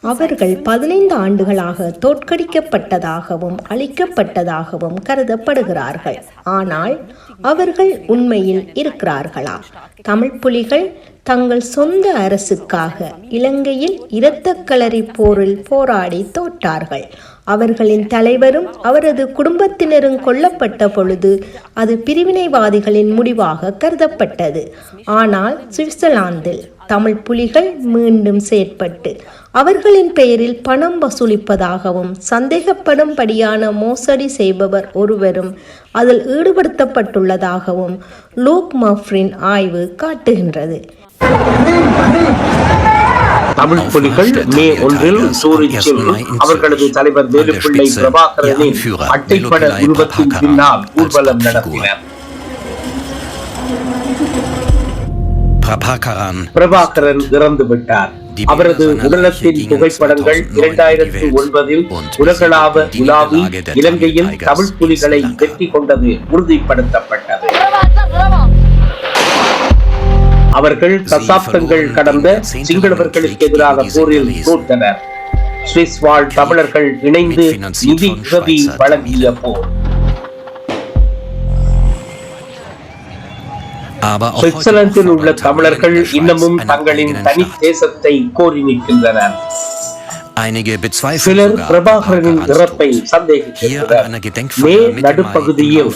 அவர்கள் பதினைந்து ஆண்டுகளாக தோற்கடிக்கப்பட்டதாகவும் அழிக்கப்பட்டதாகவும் கருதப்படுகிறார்கள். ஆனால் அவர்கள் உண்மையில் இருக்கிறார்களா? தமிழ் புலிகள் தங்கள் சொந்த அரசுக்காக இலங்கையில் இரத்தக்களரி போரில் போராடி தோற்றார்கள். அவர்களின் தலைவரும் அவரது குடும்பத்தினரும் கொல்லப்பட்ட பொழுது அது பிரிவினைவாதிகளின் முடிவாக கருதப்பட்டது. ஆனால் சுவிட்சர்லாந்தில் தமிழ் புலிகள் மீண்டும் செயற்பட்டு அவர்களின் பெயரில் பணம் வசூலிப்பதாகவும் சந்தேகப்படும்படியான மோசடி செய்பவர் ஒருவரும் அதில் ஈடுபடுத்தப்பட்டுள்ளதாகவும் லூக் மஃப்ரின் ஆய்வு காட்டுகின்றது. தமிழ் புலிகள் மே ஒன்றில் சூரிச்சில் அவர்களது தலைவர் வேலுப்பிள்ளை பிரபாகரனின் அட்டைப்பட உருவத்தின் பின்னால் ஊர்வலம் நடத்தினர். Prabhakaran பிரபாகரன் இறந்து விட்டார். அவரது உடலத்தின் புகைப்படங்கள் இரண்டாயிரத்தி ஒன்பதில் உலகளாவ உலாவி இலங்கையில் தமிழ் புலிகளை வெற்றி கொண்டது உறுதிப்படுத்தப்பட்டது. அவர்கள் தசாப்தங்கள் கடந்த சிங்களவர்களுக்கு எதிரான போரில் தோற்றனர். சுவிஸ் வாழ் தமிழர்கள் இணைந்து நிதி உதவி வழங்கிய போர். சுவிட்சர்லாந்தில் உள்ள தமிழர்கள் இன்னமும் தங்களின் தனி. தேசத்தை கோரி நிற்கின்றனர். Einige bezweifeln சிலர் பிரபாகரனின் இறப்பை சந்தேகிக்கின்றனர். நடுப்பகுதியில்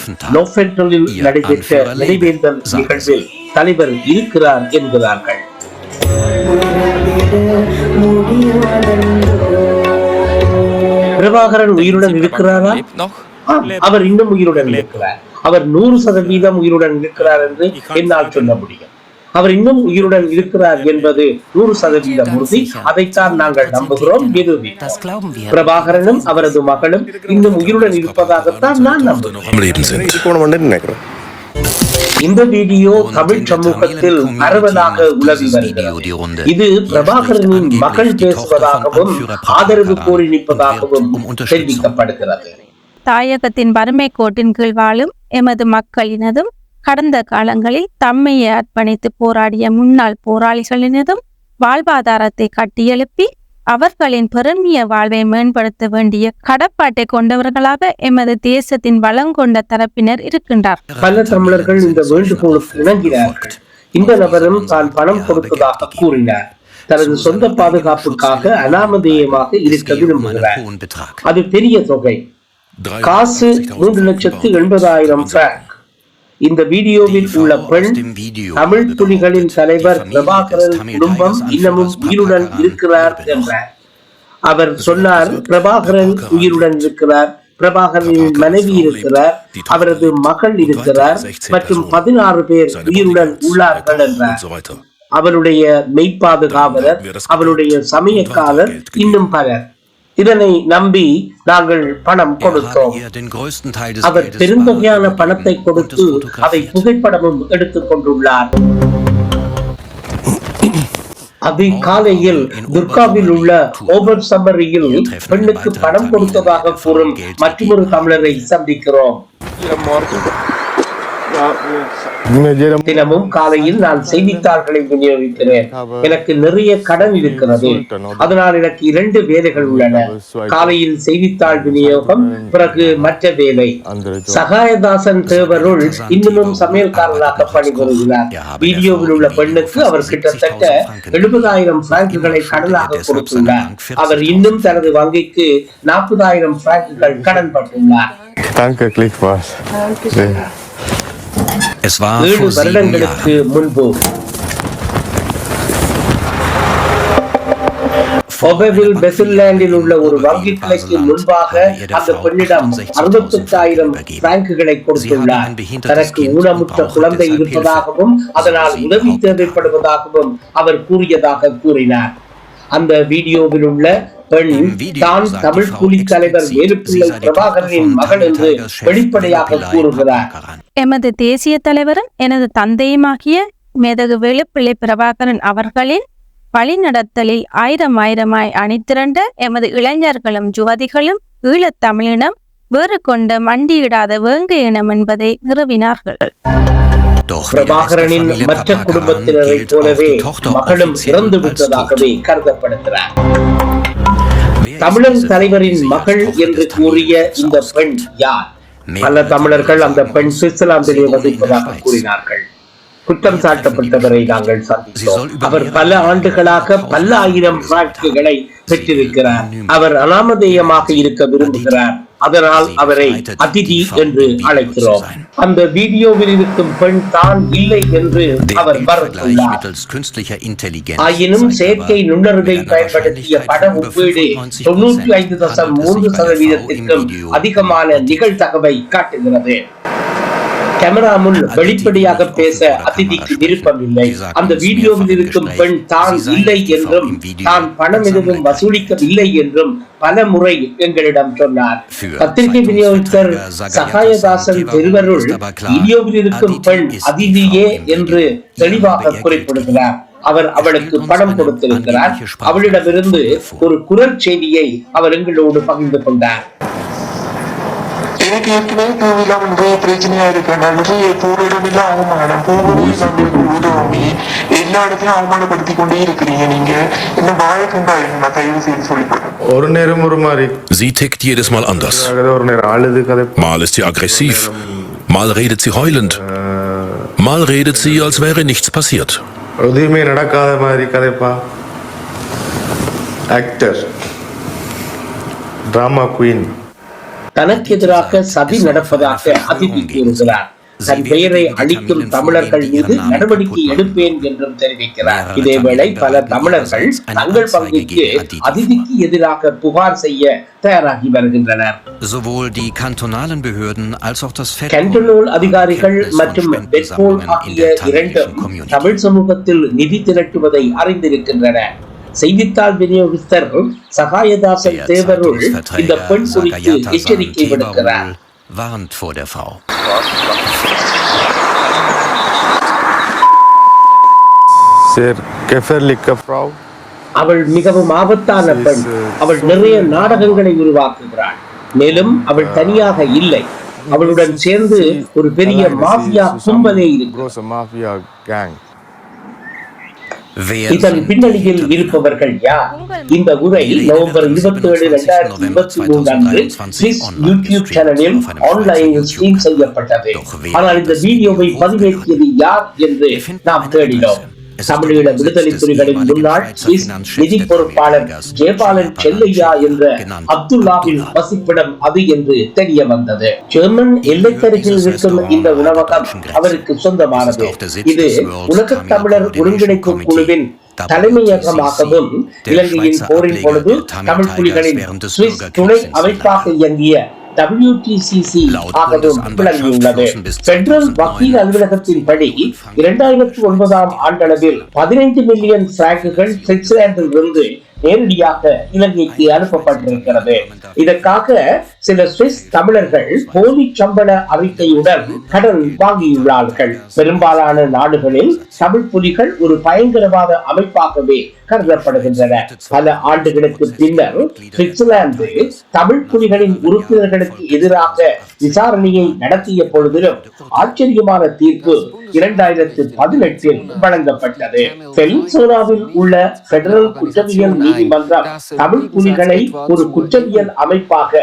Ihr நடைபெற்ற நினைவேந்தல் நிகழ்வில் தலைவர் இருக்கிறார் என்கிறார்கள். பிரபாகரன் உயிருடன் இருக்கிறாரா? அவர் இன்னும் உயிருடன் இருக்கிறார். அவர் நூறு சதவீதம் உயிருடன் இருக்கிறார் என்று என்னால் சொல்ல முடியும். அவர் இன்னும் உயிருடன் இருக்கிறார் என்பது நூறு சதவீதம் உறுதி. அதைத்தான் நாங்கள் நம்புகிறோம். பிரபாகரனும் அவரது மகளும் இன்னும் உயிருடன் இருப்பதாகத்தான் நான் நம்புகிறேன். நினைக்கிறேன். இந்த வீடியோ in தமிழ் சமூகத்தில் பரவலாக உலவி வருகிறது. இது பிரபாகரனின் மகள் பேசுவதாகவும் ஆதரவு கோரி நிற்பதாகவும். தெரிவிக்கப்படுகிறது. தாயகத்தின் வறுமை கோட்டின் கீழ் வாழும் எமது மக்களினதும் கடந்த காலங்களில் தம்மையை அர்ப்பணித்து போராடிய முன்னாள் போராளிகளினதும் வாழ்வாதாரத்தை கட்டியெழுப்பி அவர்களின் பெருமிய வாழ்வை மேம்படுத்த வேண்டிய கடப்பாட்டை கொண்டவர்களாக எமது தேசத்தின் வளங்கொண்ட தரப்பினர் இருக்கின்றார். பல தமிழர்கள் இந்த வேண்டுகோளுக்கு இணங்கினார்கள் இந்த நபரும் தான் பணம் கொடுப்பதாக கூறினார். தனது சொந்த பாதுகாப்புக்காக அனாமதேயமாக இருக்க விரும்புகிறார். அது பெரிய தொகை. காசு மூன்று லட்சத்து எண்பதாயிரம் இந்த வீடியோவில் உள்ள பெண் தமிழ் புலிகளின் தலைவர் பிரபாகரன் குடும்பம் இன்னமும் உயிருடன் இருக்கிறார் என்றார். அவர் சொன்னார் பிரபாகரன் உயிருடன் இருக்கிறார். பிரபாகரனின் மனைவி இருக்கிறார். அவரது மகள் இருக்கிறார். மற்றும் பதினாறு பேர் உயிருடன் உள்ளார்கள் என்றார். அவருடைய மெய்ப்பாதுகாவலர் அவருடைய சமயக்காரர் இன்னும் பலர். இதனை நம்பி நாங்கள் பணம் கொடுத்தோம். Er des அவர் பெருந்தொகையான பணத்தை கொடுத்து அதை. புகைப்படமும் எடுத்துக் கொண்டுள்ளார். அதிகாலையில் துர்காவில் உள்ள ஓபர் சம்மரியில் பெண்ணுக்கு பணம் கொடுத்ததாக கூறும் மற்றொரு தமிழரை சந்திக்கிறோம். தினமும் காலையில் நான் செய்தித்தாள்களை விநியோகிக்கிறேன். எனக்கு நிறைய கடன் இருக்கிறது. அதனால் எனக்கு இரண்டு வேலைகள் உள்ளன. காலையில் செய்தித்தாள் விநியோகம் பிறகு மற்ற வேலை. சகாயதாசன் தேவருள் இன்னமும் சமையல்காரராக பணிபுரிகிறார். வீடியோவில் உள்ள பெண்ணுக்கு அவர் கிட்டத்தட்ட எழுபதாயிரம் பிராங்குகளை கடனாக கொடுத்துள்ளார். அவர் இன்னும் தனது வங்கிக்கு நாற்பதாயிரம் பிராங்குகள் கடன் பட்டுள்ளார். Danke, Klickwas. Es war vor sieben Jahren. ஒபவில் பெசில்லாண்டில் உள்ள ஒரு வங்கி கிளைக்கு முன்பாக அந்த பெண்ணிடம் அறுபத்தெட்டாயிரம் பிராங்குகளை கொடுத்துள்ளார். தனக்கு ஊனமுற்ற குழந்தை இருப்பதாகவும் அதனால் உதவி தேவைப்படுவதாகவும் அவர் கூறியதாக கூறினார். அந்த வீடியோவில் உள்ள பெண் தான் தமிழ் புலி தலைவர் வேலுப்பிள்ளை பிரபாகரனின் மகள் என்று வெளிப்படையாக கூறுகிறார். எமது தேசிய தலைவரும் எனது தந்தையுமாகிய மேதகு வேலுப்பிள்ளை பிரபாகரன் அவர்களின் வழிநடத்தலில் ஆயிரம் ஆயிரமாய் அணிதிரண்ட எமது இளைஞர்களும் ஜுவதிகளும் ஈழத் தமிழினம் வேறு கொண்ட மண்டியிடாத வேங்கை இனம் என்பதை நிறுவினார்கள் பிரபாகரனின் மற்ற குடும்பத்தினரை போலவே மகளும் இறந்து விட்டதாகவே கருதப்படுகிறார் diese தலைவரின் மகள் என்று கூறிய இந்த? பெண் யார் பல தமிழர்கள் அந்த பெண் சுவிட்சர்லாந்திலே வசிப்பதாக. கூறினார்கள் குற்றம் சாட்டப்பட்டவரை நாங்கள் சந்தித்தோம் அவர் பல ஆண்டுகளாக பல ஆயிரம் பிராட்குகளை பெற்றிருக்கிறார். அவர் அனாமதேயமாக இருக்க விரும்புகிறார் அதனால் அவரை அதிதி என்று அழைக்கிறோம். அந்த வீடியோவில் இருக்கும் பெண் தான் இல்லை என்று அவர் மறுத்துள்ளார் ஆயினும் செயற்கை நுண்ணறிவை பயன்படுத்திய பட ஒப்பீடு 95% தொன்னூற்றி ஐந்து தசம் மூன்று சதவீதத்திற்கும் அதிகமான நிகழ்தகவை காட்டுகிறது கேமரா முன் வெளிப்படையாக பேச அதிதிக்கு விருப்பமில்லை. அந்த வீடியோவில் இருக்கும் பெண் தான் இல்லை என்றும் தான் பணம் எதுவும் வசூலிக்கவில்லை என்றும் பல முறை எங்களிடம் சொன்னார். பத்திரிகை விநியோகஸ்தர் சகாயதாசன் பெருவருள் வீடியோவில் இருக்கும் பெண் அதிதியே என்று தெளிவாக குறிப்பிடுகிறார். அவர் அவளுக்கு பணம் கொடுத்திருக்கிறார். அவளிடமிருந்து ஒரு குரல் செய்தியை அவர் எங்களோடு பகிர்ந்து கொண்டார். எனக்கு ஏற்கனவே தேவையில்லாம நிறைய பிரச்சனையா இருக்கு நான் நிறைய போரிடமில்ல அவமானம் போகவே நம்மளுக்கு உதவி எல்லா இடத்தையும் அவமானப்படுத்தி கொண்டே இருக்கிறீங்க நீங்க என்ன வாழக்கண்டா நான் தயவு செய்து சொல்லிக்கிறேன் ஒரு நேரம் ஒரு மாதிரி Sie tickt jedes Mal anders. ஒரு நேரம் அழுது கதை Mal ist sie aggressiv, mal redet sie heulend, mal redet sie, als wäre nichts passiert. எதுவுமே நடக்காத மாதிரி தனக்கு எதிராக சதி நடப்பதாக அதிதி கூறுகிறார். தன் பெயரை அளிக்கும் தமிழர்கள் மீது நடவடிக்கை எடுப்பேன் என்றும் தெரிவிக்கிறார். இதேவேளை பல தமிழர்கள் தங்கள் பங்குக்கு அதிதிக்கு எதிராக புகார் செய்ய தயாராகி வருகின்றனர். Sowohl die kantonalen Behörden als auch das கேண்டனோல் அதிகாரிகள் மற்றும் in ஆகிய இரண்டும். தமிழ் சமூகத்தில் நிதி திரட்டுவதை அறிந்திருக்கின்றன. செய்தித்தாள் விநியோகஸ்தர் சகாயதாசன் தேவருள் இந்த பெண் குறித்து எச்சரிக்கை விடுக்கிறார். warnt vor der Frau. சேர் கெஃபர்லிக்க ஃப்ராவ் அவள் மிகவும் ஆபத்தான பெண். அவள் நிறைய நாடகங்களை உருவாக்குகிறாள். மேலும் அவள் தனியாக இல்லை. அவளுடன் சேர்ந்து ஒரு பெரிய மாஃபியா கும்பலே இருக்கு. இதன் பின்னணியில் இருப்பவர்கள் யார்? இந்த உரை நவம்பர் இருபத்தி ஏழு இரண்டாயிரத்தி இருபத்தி மூன்று அன்று யூடியூப் சேனலில் ஆன்லைனில் ஸ்ட்ரீம் செய்யப்பட்டது. ஆனால் இந்த வீடியோவை பதிவேற்றியது யார் என்று நாம் தேடினோம். தமிழீழ விடுதலை புலிகளின் முன்னாள் சுவிஸ் நிதி பொறுப்பாளர் ஜெயபாலன் செல்லையா என்ற அப்துல்லாவின் வசிப்பிடம் அது என்று தெரிய வந்தது. ஜெர்மன் எல்லைக்கருகில் இருக்கும் இந்த உணவகம் அவருக்கு சொந்தமானது. இது உலக தமிழர் ஒருங்கிணைப்பு குழுவின் தலைமையகமாகவும் இலங்கையின் போரின் பொழுது தமிழ் புலிகளின் சுவிஸ் துணை அமைப்பாக இயங்கிய WTCC ஆகவும் விளங்கியுள்ளது பெட்ரோல் வக்கீல் அலுவலகத்தின்படி இரண்டாயிரத்தி ஒன்பதாம் ஆண்டளவில் பதினைந்து மில்லியன் பிராங்குகள் சுவிட்சர்லாந்தில் இருந்து நேரடியாக இலங்கைக்கு அனுப்பப்பட்டிருக்கிறது. இதற்காக சில சுவிஸ் தமிழர்கள் போலி சம்பள அறிக்கையுடன் கடன் வாங்கியுள்ளார்கள். பெரும்பாலான நாடுகளில் தமிழ் புலிகள் ஒரு பயங்கரவாத அமைப்பாகவே கருதப்படுகின்றன. பல ஆண்டுகளுக்கு பின்னர் சுவிட்சர்லாந்து தமிழ் புலிகளின் உறுப்பினர்களுக்கு எதிராக விசாரணையை நடத்திய பொழுதிலும் ஆச்சரியமான தீர்ப்பு இரண்டாயிரத்து பதினெட்டில் வழங்கப்பட்டது. பெலின்சோனாவில் உள்ள பெடரல் குற்றவியல் நீதிமன்றம் தமிழ் புலிகளை ஒரு குற்றவியல் அமைப்பாக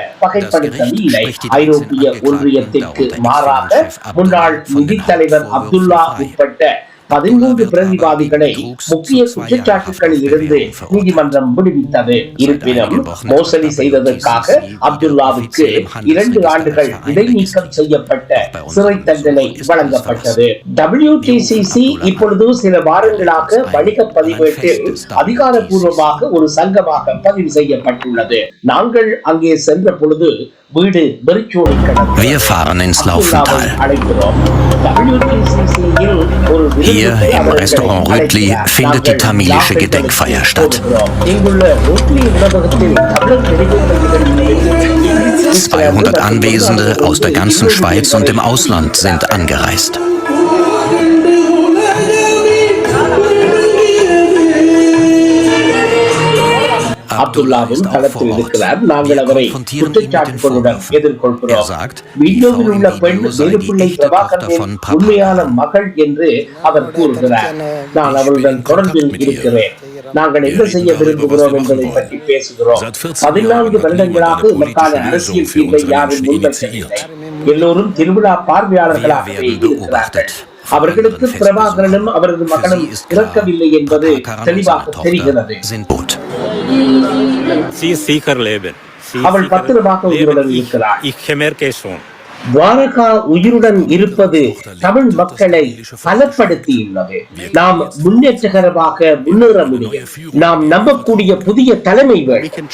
வகைப்படுத்தவில்லை ஐரோப்பிய ஒன்றியத்திற்கு மாறாக முன்னாள் நிதி தலைவர் அப்துல்லா உட்பட்ட பதிமூன்று பிரதிவாதிகளை முக்கிய குற்றச்சாட்டுகளில் இருந்து நீதிமன்றம் விடுவித்தது. இருப்பினும் மோசடி செய்ததற்காக அப்துல்லாவுக்கு இரண்டு ஆண்டுகள் இடைநீக்கம் செய்யப்பட்ட சிறை தண்டனை வழங்கப்பட்டது. WTCC இப்பொழுது சில வாரங்களாக வணிக பதிவேட்டில் அதிகாரப்பூர்வமாக ஒரு சங்கமாக பதிவு செய்யப்பட்டுள்ளது. நாங்கள் அங்கே சென்ற பொழுது வீடு வெறிச்சோடி கிடந்தது. அழைக்கிறோம். Hier im Restaurant Rütli findet die tamilische Gedenkfeier statt. 200 Anwesende aus der ganzen Schweiz und dem Ausland sind angereist. அப்துல்லாவும் களத்தில் இருக்கிறார். நாங்கள் அவரை குற்றச்சாட்டுகளுடன் எதிர்கொள்கிறோம். வீடியோவில் உள்ள பெண் வேலுப்பிள்ளை பிரபாகரனின் உண்மையான மகள் என்று அவர் கூறுகிறார். நான் அவருடன் தொடர்பில் இருக்கிறேன். நாங்கள் என்ன செய்ய விரும்புகிறோம் என்பதை பற்றி பேசுகிறோம். பதினான்கு வருடங்களாக இதற்கான அரசியல் தீர்வை யாரும் முன்வைக்கவில்லை. எல்லோரும் திருவிழா பார்வையாளர்களாகவே இருக்கிறார்கள். அவர்களுக்கு பிரபாகரனும் அவரது மகனும் இறக்கவில்லை என்பது தெளிவாக தெரிகிறது. அவள் பத்திரமாக. உயிருடன். துவாரகா உயிருடன் இருப்பது தமிழ் மக்களை பலப்படுத்தியுள்ளது. நாம் முன்னேற்றகரமாக முன்னேற முடியும். நாம் நம்பக்கூடிய புதிய தலைமை வேண்டும்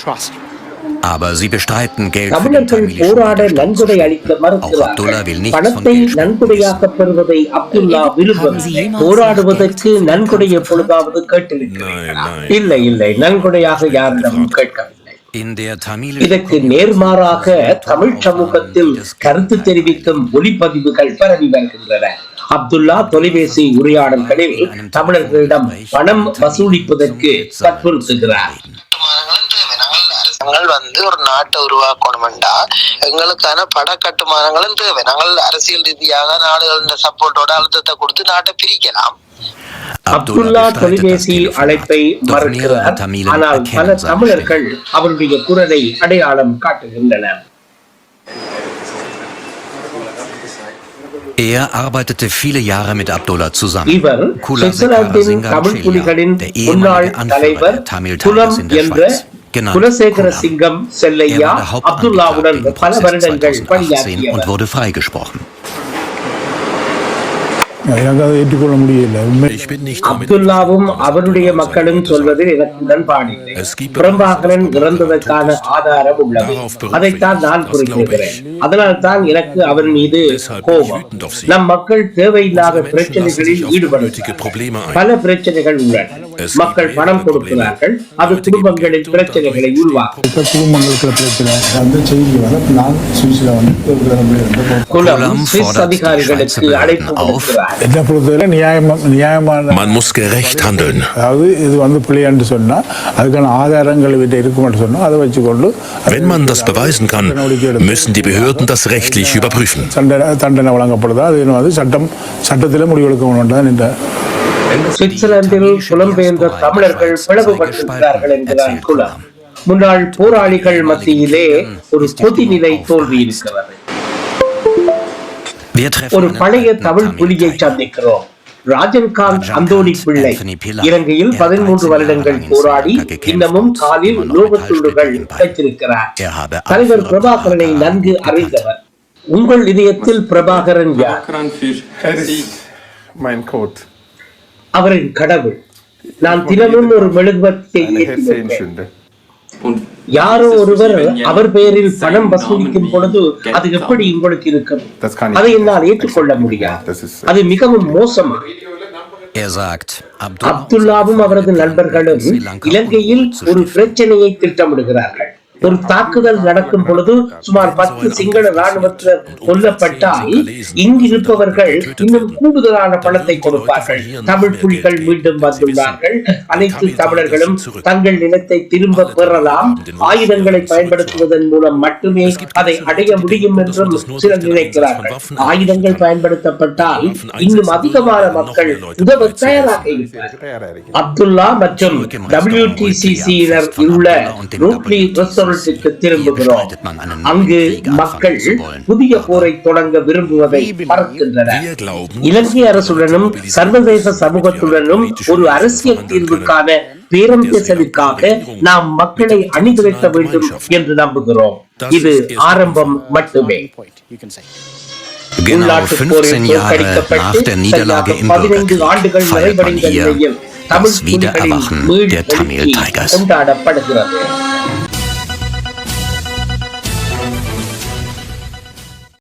தமிழர்கள் போராட. நன்கொடை அளிக்க Auch Abdullah will மறுக்கிறார்கள் பணத்தை. நன்கொடையாக பெறுவதை அப்துல்லா விரும்பவில்லை போராடுவதற்கு நன்கொடை எப்பொழுதாவது கேட்டிருக்கிறீர்களா? இல்லை இல்லை. நன்கொடையாக யாரிடமும் கேட்கவில்லை. In der tamilischen இதற்கு நேர்மாறாக தமிழ் சமூகத்தில் கருத்து தெரிவிக்கும் ஒளிப்பதிவுகள் பரவி வருகின்றன. அப்துல்லா தொலைபேசி உரையாடல்களில் தமிழர்களிடம் பணம் வசூலிப்பதற்கு வற்புறுத்துகிறார். நாங்கள் வந்து ஒரு நாட்டை உருவாக்கணும்டா எங்களுக்கான பட கட்டுமானங்களும் தேவை. நாங்கள் அரசியல் ரீதியாக நாடுகளின் சப்போர்ட்டோட அழுத்தத்தை கொடுத்து நாட்டை பிரிக்கலாம். அப்துல்லா தொலைபேசி. அழைப்பை மறுக்கிறார். ஆனால் பல தமிழர்கள் அவருடைய குரலை அடையாளம் காட்டுகின்றனர். Er arbeitete viele Jahre mit Abdullah zusammen. Singham Tamil Shelia, புலிகளின் der ehemalige Anführer der Tamil Tigers in der என்ற Schweiz, குலசேகர. சிங்கம் Er செல்லையா der அப்துல்லாவுடன் பல வருடங்கள் 2018 und பணியாற்றியவர் ஏற்றுக்கொள்ள முடியல உண்மை Ich bin nicht damit அப்துல்லாவும் அவருடைய மக்களும் சொல்வதில் எனக்கு உடன்பாடில்லை பிரபாகரன் இறந்ததற்கான ஆதாரம் உள்ளது. அதைத்தான் நான் குறிப்பிடுகிறேன். அதனால் தான் எனக்கு அவர் மீது கோபம். நம் மக்கள் தேவையில்லாத பிரச்சனைகளில் ஈடுபடுகிறார்கள். பல பிரச்சனைகள் உள்ளன. மக்கள் பணம் கொடுக்கிறார்கள் அது குடும்பங்களில் பிரச்சனைகளை உருவாக்கும் இப்ப குடும்பங்களுக்கு பிரச்சனை அந்த செய்தி வர நான் சுவிஸ்ல வந்து குலம் Kulam சுவிஸ் fordert die அதிகாரிகளுக்கு Schweizer அழைப்பு Behörden auf, கொடுக்கிறார் என்ன பொறுத்தவரை நியாயமா நியாயமான Man muss gerecht handeln. அதாவது இது வந்து பிள்ளையாண்டு சொன்னா அதுக்கான ஆதாரங்கள் இவற்றை இருக்குமென்று சொன்னா அதை வச்சுக்கொண்டு Wenn man das beweisen kann, müssen die Behörden das rechtlich überprüfen. தண்டனை தண்டனை வழங்கப்படுதா அது வந்து சட்டம் சட்டத்தில் முடிவெடுக்க தான் இந்த சுவிட்சர்லாந்தில் புலம்பெயர்ந்த தமிழர்கள் பிளவுபட்டிருக்கிறார்கள் என்கிறார் குலம் முன்னாள் போராளிகள் மத்தியிலே ஒரு கொதிநிலை தோல்வி இருக்கிறது ஒரு பழைய தமிழ் புலியை சந்திக்கிறோம். ராஜன்காந்த் அந்தோனி பிள்ளை. இலங்கையில் பதிமூன்று வருடங்கள் போராடி இன்னமும் காலில் லோகத்துள்ளுகள் noch வைத்திருக்கிறார் தலைவர் பிரபாகரனை நன்கு அறிந்தவர். உங்கள் இதயத்தில் பிரபாகரன் யார்? அவரின் கடவுள். நான் தினமும் ஒரு மெழுகுவத்தை. யாரோ ஒருவர் அவர் பெயரில் பணம் வசூலிக்கும் பொழுது அது எப்படி உங்களுக்கு இருக்கும்? அதை. என்னால் ஏற்றுக்கொள்ள முடியாது ist அது மிகவும் மோசம். அப்துல்லாவும் அவரது நண்பர்களும் இலங்கையில் ஒரு. பிரச்சனையை திட்டமிடுகிறார்கள். ஒரு தாக்குதல் நடக்கும் பொழுது சுமார் பத்து சிங்கள ராணுவத்தினர் கொல்லப்பட்டால் இங்கிருப்பவர்கள் இன்னும் கூடுதலான பணத்தை கொடுப்பார்கள். தமிழ் புலிகள் மீண்டும் வந்துள்ளார்கள். அனைத்து தமிழர்களும் தங்கள் நிலத்தை திரும்ப பெறலாம். ஆயுதங்களை பயன்படுத்துவதன் மூலம் மட்டுமே அதை அடைய முடியும் என்றும் சிலர் நினைக்கிறார்கள். ஆயுதங்கள் பயன்படுத்தப்பட்டால் இன்னும் அதிகமான மக்கள் உதவ தயாராக இருக்கிறார்கள் அப்துல்லா மற்றும் WTCC-யினர் உள்ள ரூட்லி ரெஸ்டாரண்ட்டுக்கு திரும்புகிறோம். அங்கு மக்கள் புதிய போரை தொடங்க விரும்புவதை மறக்கின்றனர் இலங்கை அரசுடனும் சர்வதேச சமூகத்துடனும் ஒரு அரசியல் தீர்வுக்கான பேரம் பேசலுக்காக நாம் மக்களை அணிதிரட்ட வேண்டும் என்று நம்புகிறோம். இது ஆரம்பம் மட்டுமே. Genau உள்நாட்டுப் 15 போரில் Jahre nach தோற்கடிக்கப்பட்டு der Niederlage சரியாக im பதினைந்து Bürgerkrieg ஆண்டுகள் feiert man நிறைவடைந்த hier நிலையில் das தமிழ் புலிகளின் Wiedererwachen der Tamil மீள்வெழுச்சி Tigers. கொண்டாடப்படுகிறது.